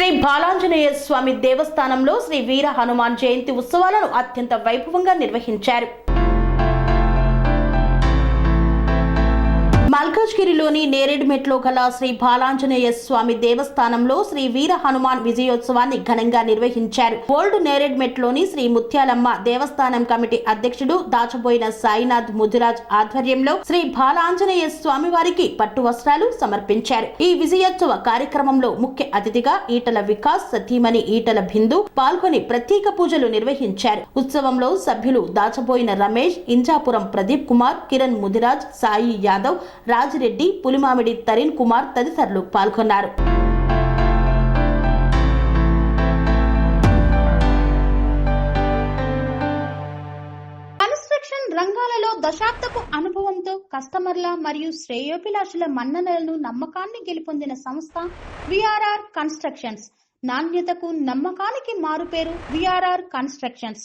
శ్రీ బాలాంజనేయ స్వామి దేవస్థానంలో శ్రీ వీర హనుమాన్ జయంతి ఉత్సవాలను అత్యంత వైభవంగా నిర్వహించారు. మల్కాజ్గిరిలోని నేరేడ్మెట్లో గల శ్రీ బాలాంజనేయ స్వామి దేవస్థానంలో శ్రీ వీర హనుమాన్ విజయోత్సవాన్ని ఘనంగా నిర్వహించారు. ఓల్డ్ నేరేడ్మెట్లోని శ్రీ ముత్యాలమ్మ దేవస్థానం కమిటీ అధ్యక్షుడు దాచబోయిన సాయినాథ్ ముదిరాజ్ ఆధ్వర్యంలో శ్రీ బాలాంజనేయ స్వామి వారికి పట్టు వస్త్రాలు సమర్పించారు. ఈ విజయోత్సవ కార్యక్రమంలో ముఖ్య అతిథిగా ఈటల వికాస్ సతీమణి ఈటల బిందు పాల్గొని ప్రత్యేక పూజలు నిర్వహించారు. ఉత్సవంలో సభ్యులు దాచబోయిన రమేష్ ఇంజాపురం ప్రదీప్ కుమార్ కిరణ్ ముదిరాజ్ సాయి యాదవ్ రాజ్ రెడ్డి పులిమామిడి తరీన్ కుమార్ తదితరులు పాల్గొన్నారు. కన్స్ట్రక్షన్ రంగాలలో దశాబ్దపు అనుభవంతో కస్టమర్ల మరియు శ్రేయోభిలాషుల మన్ననలను నమ్మకాన్ని గెలుపొందిన సంస్థ విఆర్ఆర్ కన్స్ట్రక్షన్స్. నాణ్యతకు నమ్మకానికి మారుపేరు VRR constructions.